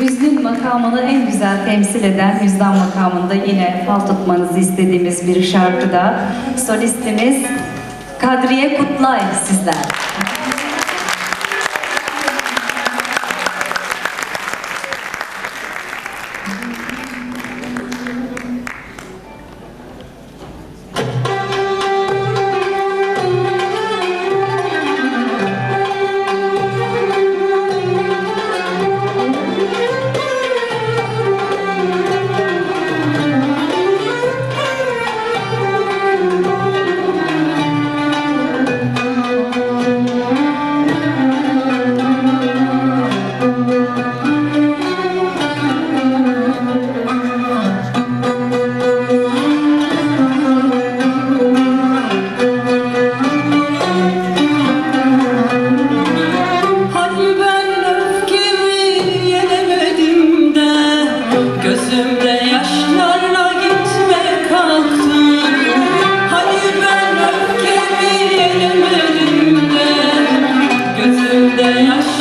Hüznün makamını en güzel temsil eden Hüzdan makamında yine fal tutmanızı istediğimiz bir şarkıda solistimiz Kadriye Kutlay sizler. меня.